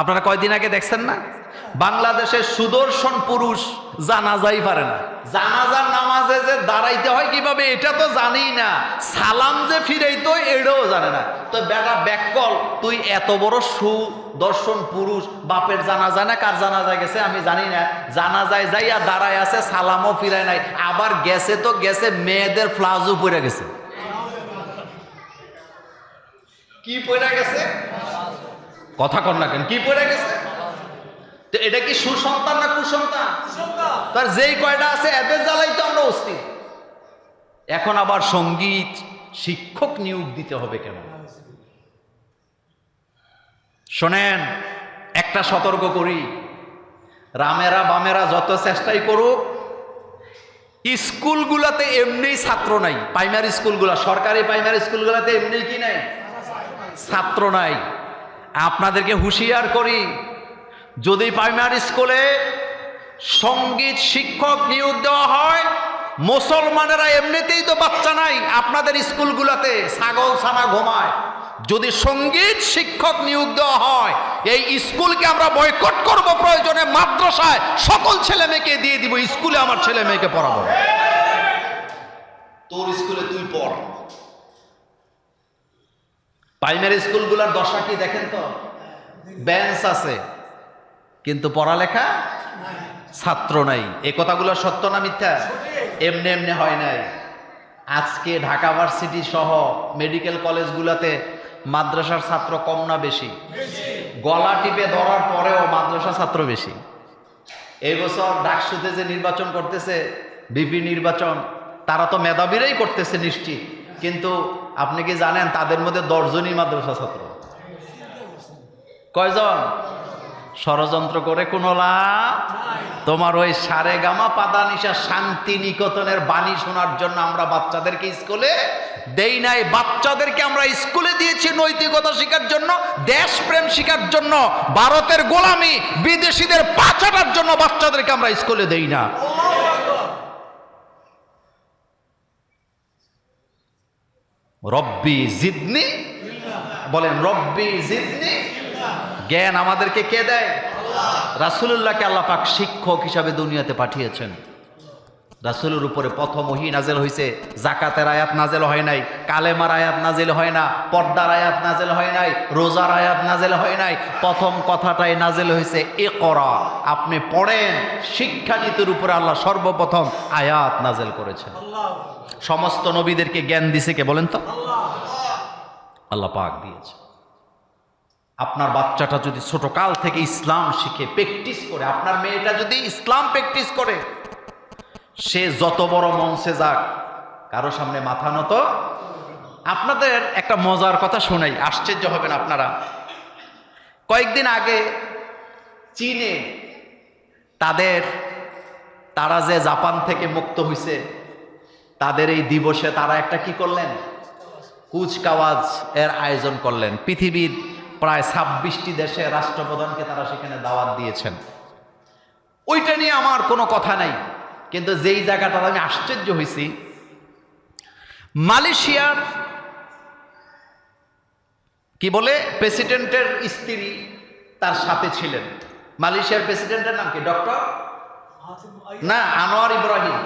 আপনারা কয়দিন আগে দেখছেন না? বাংলাদেশের সুদর্শন পুরুষ জানাজাই পারে না। জানাজার নামাজে যে দাঁড়াইতে হয় কীভাবে, এটা তো জানি না। সালাম যে ফিরাইতো এটাও জানে না। তো বেটা ব্যাককল তুই এত বড় সুদর্শন পুরুষ, বাপের জানা যায় না কার জানা যায় গেছে আমি জানি না। জানা যায় যাইয়া দাঁড়ায় আছে, সালামও ফিরায় নাই। আবার গেছে তো গেছে, মেয়েদের ফ্লাজও পড়ে গেছে। কি পড়ে গেছে? কথা কর না কেন? কি পড়ে গেছে? তো এটা কি সুসন্তান না কুসন্তান? তার যেই কয়টা আছে এদের জ্বালাই তো আমরা অস্থির এখন আবার সংগীত শিক্ষক নিয়োগ দিতে হবে কেন? শোনেন একটা সতর্ক করি। রামেরা বামেরা যত চেষ্টাই করুক স্কুলগুলাতে এমনি ছাত্র নাই। প্রাইমারি স্কুলগুলা সরকারি প্রাইমারি স্কুলগুলাতে এমনি কি নাই? ছাত্র নাই। আপনাদেরকে হুঁশিয়ার করি, যদি প্রাইমারি স্কুলে সংগীত শিক্ষক নিয়োগ দেওয়া হয়, মুসলমানেরা এমনিতেই তো বাচ্চা নাই, আপনাদের স্কুলগুলোতে ছাগল ছানা ঘুমায়। যদি সংগীত শিক্ষক নিয়োগ দেওয়া হয়, এই স্কুলকে আমরা বয়কট করব প্রয়োজনে মাদ্রাসায়, সকল ছেলে মেয়েকে দিয়ে দিব, স্কুলে আমার ছেলে মেয়েকে পড়াবো তোর স্কুলে তুই পড়। প্রাইমারি স্কুলগুলোর দশা কি দেখেন তো? বেঞ্চ আছে, কিন্তু পড়ালেখা ছাত্র নাই। এ কথাগুলো সত্য না মিথ্যা? এমনি এমনি হয় নাই। আজকে ঢাকা ভার্সিটি সহ মেডিকেল কলেজগুলোতে মাদ্রাসার ছাত্র কম না বেশি? গলা টিপে ধরার পরেও মাদ্রাসা ছাত্র বেশি। এই বছর ডাকসুতে যে নির্বাচন করতেছে, বিপি নির্বাচন, তারা তো মেধাবীরাই করতেছে নিশ্চিত। কিন্তু আপনি কি জানেন তাদের মধ্যে দশজনই মাদ্রাসা ছাত্র? কয়জন? ষড়যন্ত্র করে কোনো লাভ? তোমার ওই সারে গামা পাদা নিশা শান্তি নিকেতনের বাণী শোনার জন্য আমরা বাচ্চাদেরকে স্কুলে দেই নাই। বাচ্চাদেরকে আমরা স্কুলে দিয়েছি নৈতিকতা শেখার জন্য, দেশপ্রেম শেখার জন্য, ভারতের গোলামি, বিদেশিদের পাচাটার জন্য বাচ্চাদেরকে আমরা স্কুলে দেই না। রব্বি জিদনি। বলেন, রব্বি জিদনি। জ্ঞান আমাদেরকে কে দেয়? রাসুলুল্লাহকে আল্লাহ পাক শিক্ষক হিসাবে দুনিয়াতে পাঠিয়েছেন। রাসুলের উপরে প্রথম ওহি নাজেল হয়েছে জাকাতের আয়াত নাজেল হয় নাই, কালেমার আয়াত নাজেল হয় না, পর্দার আয়াত নাজেল হয় নাই, রোজার আয়াত নাজেল হয় নাই, প্রথম কথাটাই নাজেল হয়েছে এ করা আপনি পড়েন, শিক্ষানীতির উপরে আল্লাহ সর্বপ্রথম আয়াত নাজেল করেছেন। সমস্ত নবীদেরকে জ্ঞান দিছে কে বলেন তো? আল্লাহ পাক দিয়েছে। আপনার বাচ্চাটা যদি ছোটকাল থেকে ইসলাম শিখে প্র্যাকটিস করে, আপনার মেয়েটা যদি ইসলাম প্র্যাকটিস করে সে যত বড় মঞ্চে যাক, কারও সামনে মাথা নত। আপনাদের একটা মজার কথা শোনাই, আশ্চর্য হবেন আপনারা। কয়েকদিন আগে চীনে তাদের, তারা যে জাপান থেকে মুক্ত হয়েছে তাদের এই দিবসে তারা একটা কি করলেন? কুচকাওয়াজ এর আয়োজন করলেন। পৃথিবীর প্রায় ছাব্বিশটি দেশে রাষ্ট্রপ্রধানকে তারা সেখানে দাওয়াত দিয়েছেন। ওইটা নিয়ে আমার কোনো কথা নাই। কিন্তু যেই জায়গাটাতে আমি আশ্চর্য হয়েছি, মালয়েশিয়ার কি বলে, প্রেসিডেন্টের স্ত্রী তার সাথে ছিলেন। মালয়েশিয়ার প্রেসিডেন্টের নাম কি? ডক্টর? না, আনোয়ার ইব্রাহিম।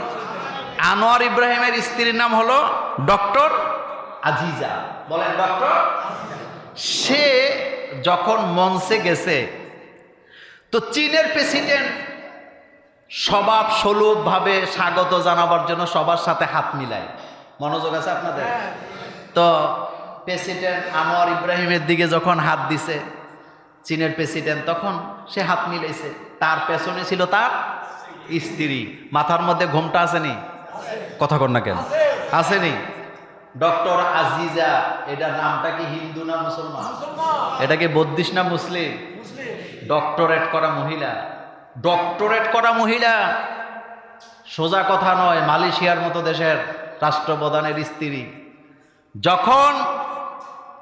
আনোয়ার ইব্রাহিমের স্ত্রীর নাম হলো ডক্টর আজিজা। বলেন, ডক্টর? সে যখন মঞ্চে গেছে, তো চীনের প্রেসিডেন্ট স্বভাব ভাবে স্বাগত জানাবার জন্য সবার সাথে হাত মিলায়। মনোযোগ আছে আপনাদের? তো প্রেসিডেন্ট আনোয়ার ইব্রাহিমের দিকে যখন হাত দিছে চীনের প্রেসিডেন্ট তখন সে হাত মিলাইছে। তার পেছনে ছিল তার স্ত্রী। মাথার মধ্যে ঘোমটা আসেনি? কথা কর না কেন? আসেনি। ডক্টর আজিজা এটার নামটা কি হিন্দু না মুসলমান? এটা কি বদ্দিস না মুসলিম। ডক্টরেট করা মহিলা। ডক্টরেট করা মহিলা। সোজা কথা নয়, মালয়েশিয়ার মতো দেশের রাষ্ট্রপ্রধানের স্ত্রী। যখন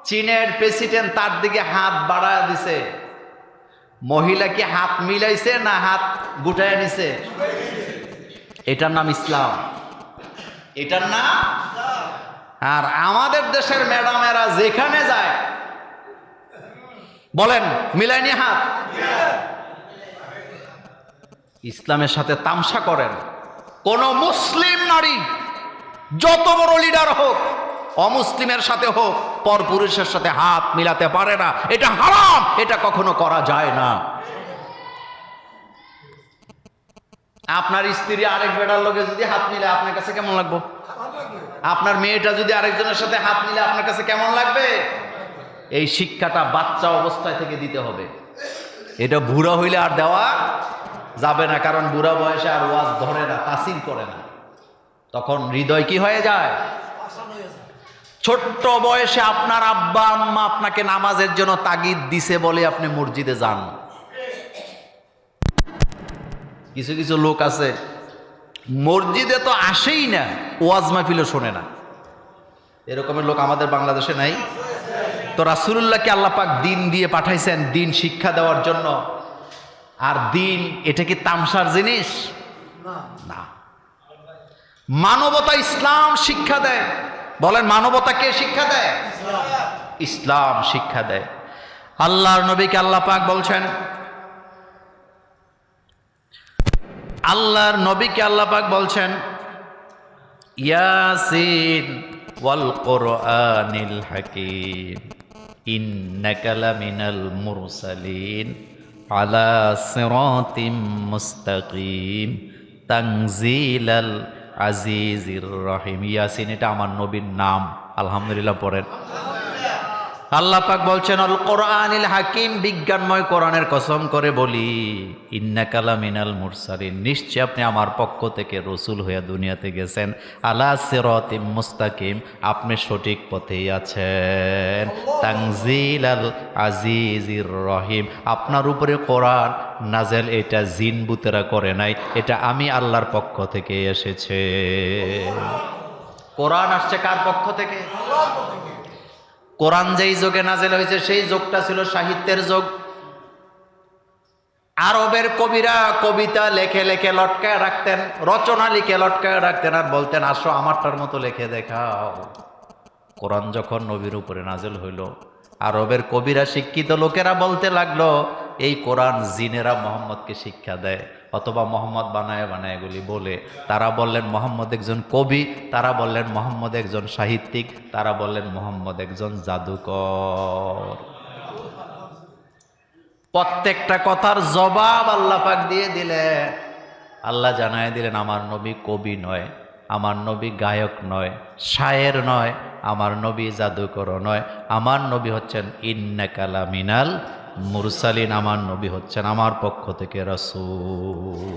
চীনের প্রেসিডেন্ট তার দিকে হাত বাড়ায় দিছে, মহিলা কি হাত মিলাইছে না হাত গুটায় নিছে? এটার নাম ইসলাম। এটার নাম আর আমাদের দেশের ম্যাডামেরা যেখানে যায়, বলেন, মিলাইনি হাত? ইসলামের সাথে তামসা করেন। কোন মুসলিম নারী, যত বড় লিডার হোক, অমুসলিমের সাথে হোক পরপুরুষের সাথে হাত মিলাতে পারে না। এটা হারাম, এটা কখনো করা যায় না। আপনার স্ত্রী আরেক বেটার লোকে যদি হাত মিলে আপনার কাছে কেমন লাগবে? আপনার মেয়েটা যদি আরেকজনের সাথে হাত মিলে আপনার কাছে কেমন লাগবে? এই শিক্ষাটা বাচ্চা অবস্থায় থেকে দিতে হবে। এটা বুড়া হইলে আর দেওয়া যাবে না, কারণ বুড়া বয়সে আর ওয়াজ ধরে না তাসির করে না। তখন হৃদয় কি হয়ে যায়? ছোট্ট বয়সে আপনার আব্বা, আম্মা আপনাকে নামাজের জন্য তাগিদ দিছে বলে আপনি মসজিদে যান। কিছু কিছু লোক আছে, মসজিদে তো আসেই না, ওয়াজ মাহফিলও শোনে না। এরকমের লোক আমাদের বাংলাদেশে নাই। তো রাসুল্লাহকে আল্লাপাক দিন দিয়ে পাঠাইছেন, দিন শিক্ষা দেওয়ার জন্য। আর দিন এটা কি তামসার জিনিস? না। মানবতা ইসলাম শিক্ষা দেয়। বলেন মানবতা কে শিক্ষা দেয়? ইসলাম শিক্ষা দেয়। আল্লাহর নবীকে আল্লাহ পাক বলছেন আল্লাহর নবীকে আল্লাহ পাক বলছেন ইয়াসিন ওয়াল কোরআনিল হাকিম ইন্নাকা লামিনাল মুরসালিন। আলা সিরাতিম মুস্তাকিম। তানজিলাল আজিজির রহিম। ইয়াসিন এটা আমার নবীর নাম। আলহামদুলিল্লাহ পড়েন। আল্লাহ পাক বলছেন অল কোরআনিল হাকিম, বিজ্ঞানময় কোরআনের কসম করে বলি ইন্না কালামিনাল মুরসালিন। নিশ্চয় আপনি আমার পক্ষ থেকে রসুল হইয়া দুনিয়াতে গেছেন। আলা সিরাতিম মুস্তাকিম, আপনি সঠিক পথেই আছেন। তাংজিল আল আজিজির রহিম। আপনার উপরে কোরআন নাজেল, এটা জিন বুতেরা করে নাই, এটা আমি আল্লাহর পক্ষ থেকে এসেছে। কোরআন আসছে কার পক্ষ থেকে? কোরআন যেই যোগে নাজেল হয়েছে, সেই যোগটা ছিল সাহিত্যের যোগ। আরবের কবিরা কবিতা লেখে লেখে লটকায় রাখতেন, রচনা লিখে লটকায় রাখতেন আর বলতেন, আসো আমারটার মতো লেখে দেখাও। কোরআন যখন নবীর উপরে নাজেল হইল, আরবের কবিরা শিক্ষিত লোকেরা বলতে লাগল, এই কোরআন জিনেরা মোহাম্মদকে শিক্ষা দেয়। অথবা মোহাম্মদ বানায় বানায় এগুলি বলে। তারা বললেন, মোহাম্মদ একজন কবি। তারা বললেন, মোহাম্মদ একজন সাহিত্যিক। তারা বললেন, মোহাম্মদ একজন জাদুকর। প্রত্যেকটা কথার জবাব আল্লাহ পাক দিয়ে দিলেন। আল্লাহ জানায় দিলেন, আমার নবী কবি নয়, আমার নবী গায়ক নয়, শায়ের নয়, আমার নবী জাদুকর নয়, আমার নবী হচ্ছেন ইন্নাকালা মিনাল মুরসালিন আমার নবী হচ্ছেন আমার পক্ষ থেকে রসুল।